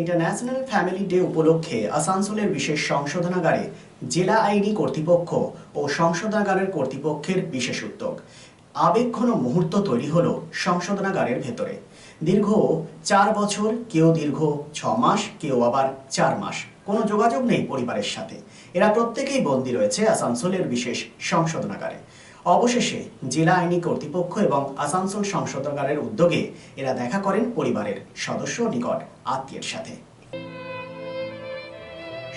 International family day উপলক্ষে আসানসোলের বিশেষ সংশোধনাগারে জেলা আইনি কর্তৃপক্ষ ও সংশোধনাগারের কর্তৃপক্ষের বিশেষ উদ্যোগ। আবেগঘন মুহূর্ত তৈরি হলো সংশোধনাগারের ভেতরে। দীর্ঘ চার বছর, কেউ দীর্ঘ ছ মাস, কেউ আবার চার মাস। কোনো যোগাযোগ নেই পরিবারের সাথে। এরা প্রত্যেকেই বন্দী রয়েছে আসানসোলের বিশেষ সংশোধনাগারে। অবশেষে জেলা আইনি কর্তৃপক্ষ এবং আসানসোল সংশোধনাগারের উদ্যোগে এরা দেখা করেন পরিবারের সদস্য নিকট আত্মীয়ের সাথে।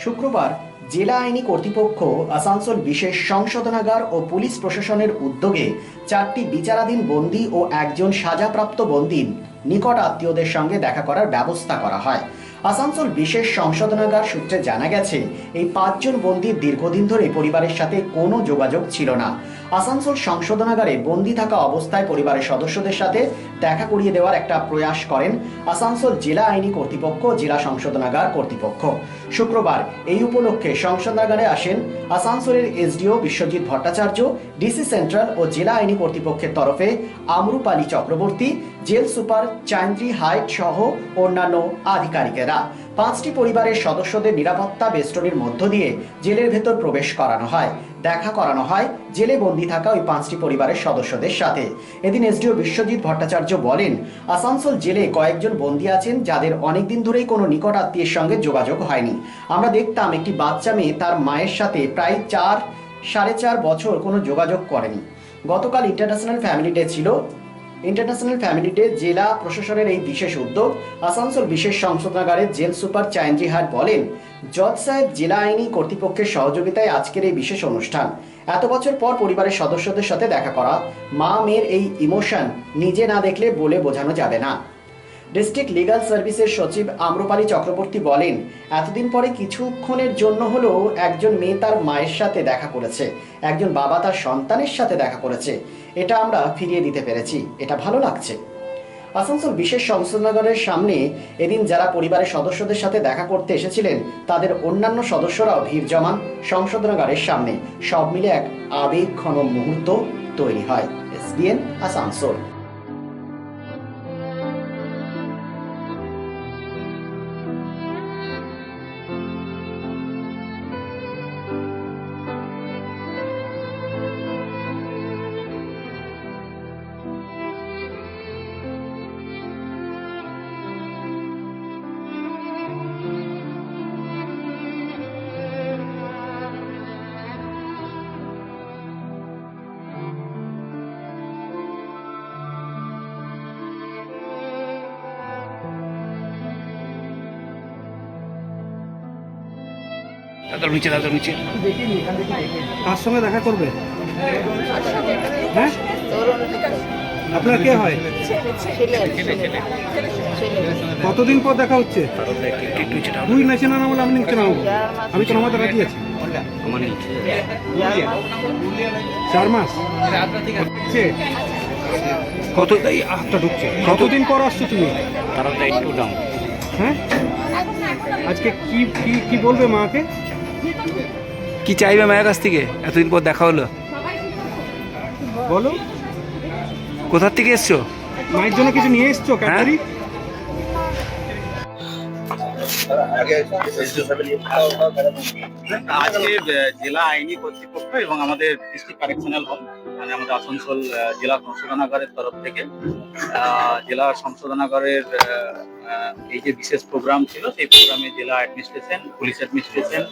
শুক্রবার জেলা আইনি কর্তৃপক্ষ, আসানসোল বিশেষ সংশোধনাগার ও পুলিশ প্রশাসনের উদ্যোগে চারটি বিচারাধীন বন্দী ও একজন সাজাপ্রাপ্ত বন্দী নিকট আত্মীয়দের সঙ্গে দেখা করার ব্যবস্থা করা হয়। আসানসোল বিশেষ সংশোধনাগার সূত্রে জানা গেছে, এই পাঁচজন বন্দীর দীর্ঘদিন ধরে পরিবারের সাথে কোনো যোগাযোগ ছিল না। আসানসোল সংশোধনাগারে বন্দী থাকা অবস্থায় পরিবারের সদস্যদের সাথে দেখা করিয়ে দেওয়ার একটা প্রয়াস করেন আসানসোল জেলা আইনি কর্তৃপক্ষ, জেলা সংশোধনাগার কর্তৃপক্ষ। শুক্রবার এই উপলক্ষে সংশোধনাগারে আসেন আসানসোলের SDO Biswajit Bhattacharya, DC central ও জেলা আইনি কর্তৃপক্ষের তরফে আমরুপালি চক্রবর্তী, জেল সুপার চান্দ্রি হাইট সহ অন্যান্য আধিকারিকেরা। পাঁচটি পরিবারের সদস্যদের নিরাপত্তা বেষ্টনীর মধ্য দিয়ে জেলের ভেতর প্রবেশ করানো হয়। দেখা করানো হয়, জেলে বন্দি থাকা ওই পাঁচটি পরিবারের সদস্যদের সাথে। এদিন এসডিও বিশ্বজিৎ ভট্টাচার্য বলেন, আসানসোল জেলে কয়েকজন বন্দী আছেন যাদের অনেকদিন ধরেই কোনো নিকট আত্মীয়ের সঙ্গে যোগাযোগ হয়নি। আমরা দেখতাম একটি বাচ্চা মেয়ে তার মায়ের সাথে প্রায় চার, সাড়ে চার বছর কোনো যোগাযোগ করেনি। গতকাল ইন্টারন্যাশনাল ফ্যামিলি ডে ছিল। ইন্টারন্যাশনাল ফ্যামিলি ডে জেলা প্রশাসনের এই বিশেষ উদ্যোগ আসানসোল বিশেষ সংশোধনাগারের জেল সুপার চায়নজি হাট বলেন জজ সাহেব জেলা আইনি কর্তৃপক্ষের সহযোগিতায় আজকের এই বিশেষ অনুষ্ঠান। এত বছর পর পরিবারের সদস্যদের সাথে দেখা করা, মা মেয়ের এই ইমোশন নিজে না দেখলে বলে বোঝানো যাবে না। ডিস্ট্রিক্ট লিগাল সার্ভিসের সচিব আম্রপালি চক্রবর্তী বলেন, এতদিন পরে কিছুক্ষণের জন্য হলেও একজন মেয়ে তার মায়ের সাথে দেখা করেছে, একজন বাবা তার সন্তানের সাথে দেখা করেছে। এটা আমরা ফিরিয়ে দিতে পেরেছি। এটা ভালো লাগছে। আসানসোল বিশেষ সংশোধনাগারের সামনে এদিন যারা পরিবারের সদস্যদের সাথে দেখা করতে এসেছিলেন, তাদের অন্যান্য সদস্যরাও ভিড় জমান সংশোধনাগারের সামনে। সব মিলে এক আবেগ ঘন মুহূর্ত তৈরি হয়। এসবিএন আসানসোল। দাদার নিচে দাদার নিচে। কার সঙ্গে দেখা করবে? হ্যাঁ? আপনার কে হয়? কতদিন পর দেখা হচ্ছে। তুই নাচে না বলে আমি নিচে নামবো। আমি তো নামাতে রাজি আছি। চার মাস? কত এই হাতটা ঢুকছে। কতদিন পর আসছো তুমি? তারাটা একটু দাও হ্যাঁ? আজকে কি কি কি বলবে মাকে? কি চাইবে মায়ের কাছ থেকে? এতদিন পর দেখা হলো। বলো। কোথার থেকে এসছো? মায়ের জন্য কিছু নিয়ে এসছো ক্যাডারি আজকে জেলা আইনি কর্তৃপক্ষ এবং আমাদের ডিস্ট্রিক্ট কারেকশনাল হল মানে আমাদের আসানসোল জেলা সংশোধনাগারের তরফ থেকে আহ, জেলা সংশোধনাগারের এই যে বিশেষ প্রোগ্রাম ছিল সেই প্রোগ্রামে জেলা অ্যাডমিনিস্ট্রেশন পুলিশ অ্যাডমিনিস্ট্রেশন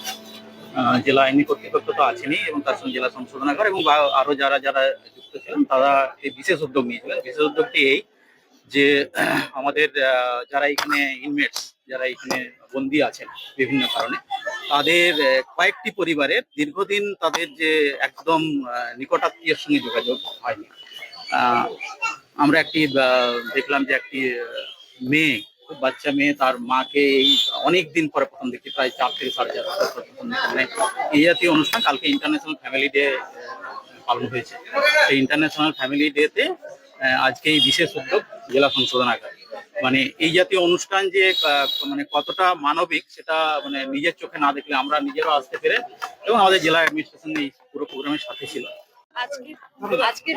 জেলা আইনি কর্তৃপক্ষ তো আছেনই এবং তার সঙ্গে জেলা সংশোধনাগার এবং আরও যারা যারা যুক্ত ছিলেন, তারা এই বিশেষ উদ্যোগ নিয়েছিলেন। বিশেষ উদ্যোগটি এই যে আমাদের যারা এখানে ইনমেটস যারা এখানে বন্দী আছেন বিভিন্ন কারণে, তাদের কয়েকটি পরিবারের দীর্ঘদিন তাদের যে একদম নিকটাত্মীয়ের সঙ্গে যোগাযোগ হয়নি। আমরা একটি দেখলাম যে একটি মেয়ে বাচ্চা মেয়ে, তার মাকে এই অনেক দিন পরে প্রথম দেখি প্রায় চার থেকে সাড়ে চার। মানে এই জাতীয় অনুষ্ঠান কালকে ইন্টারন্যাশনাল ফ্যামিলি ডে পালন হয়েছে। সেই ইন্টারন্যাশনাল ফ্যামিলি ডেতে আজকে এই বিশেষ উদ্যোগ জেলা সংশোধন সংশোধনাগার মানে এই জাতীয় অনুষ্ঠান যে মানে কতটা মানবিক সেটা মানে নিজের চোখে না দেখলে আমরা নিজেরাও আসতে পেরে এবং আমাদের জেলা অ্যাডমিনিস্ট্রেশন এই পুরো প্রোগ্রামের সাথে ছিল। আজকে আজকের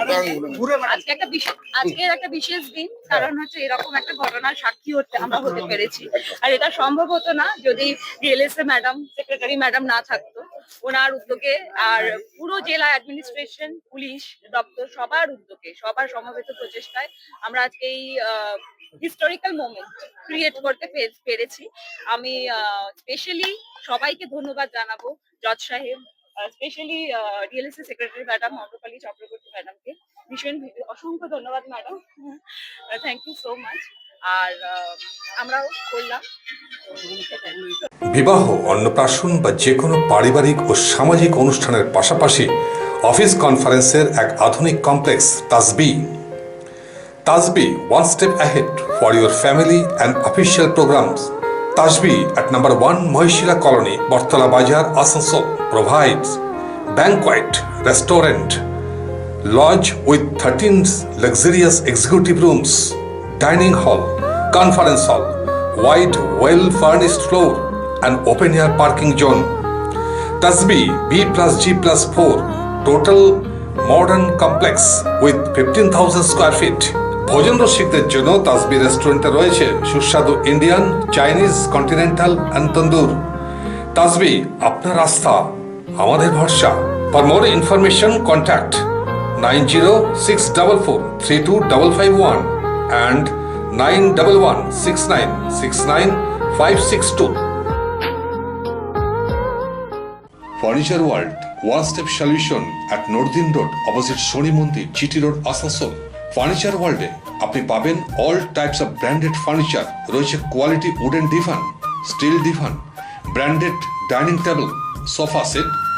আজকে একটা বিশেষ আজকের একটা বিশেষ দিন কারণ হচ্ছে এরকম একটা ঘটনার সাক্ষী হতে আমরা হতে পেরেছি। আর এটা সম্ভব হতো না যদি ডিএলএসএ ম্যাডাম সেক্রেটারি ম্যাডাম না থাকতো। ওনার উদ্যোগে আর পুরো জেলা অ্যাডমিনিস্ট্রেশন পুলিশ দপ্তর সবার উদ্যোগে সবার সমবেত প্রচেষ্টায় আমরা আজকে এই হিস্টোরিক্যাল মোমেন্ট ক্রিয়েট করতে পেরেছি। আমি স্পেশালি সবাইকে ধন্যবাদ জানাব জজ সাহেব specially DLSA secretary madam Amrapali Chakraborty ম্যাডামকে ভীষণ অসংখ্য ধন্যবাদ madam thank you so much আর আমরাও করলাম। বিবাহ, অন্নপ্রাশন বা যে কোনো পারিবারিক ও সামাজিক অনুষ্ঠানের পাশাপাশি অফিস কনফারেন্সের এক আধুনিক কমপ্লেক্স তাসবি তাসবি one step ahead for your family and official programs তাসবি at number one Mohishila colony, Battala Bazar, Asansol. Provides banquet restaurant lodge with 13 luxurious executive rooms, dining hall, conference hall, wide, well furnished floor, and open air parking zone. Tasbi B plus G plus 4, total modern complex with 15,000 square feet. ভোজন রসিকদের জন্য তাসবি রেস্টুরেন্টে রয়েছে সুস্বাদু Indian Chinese continental and tandoor তাসবি আপনার আস্থা আমাদের ভরসা। For more information contact nine zero six double four three two double five one and nine double one six nine six nine five six two furniture world one step solution at northern road opposite Shani Mandir GT road Asansol furniture ওয়ার্ল্ডে আপনি পাবেন all types of branded furniture রয়েছে quality wooden divan steel divan branded dining table sofa set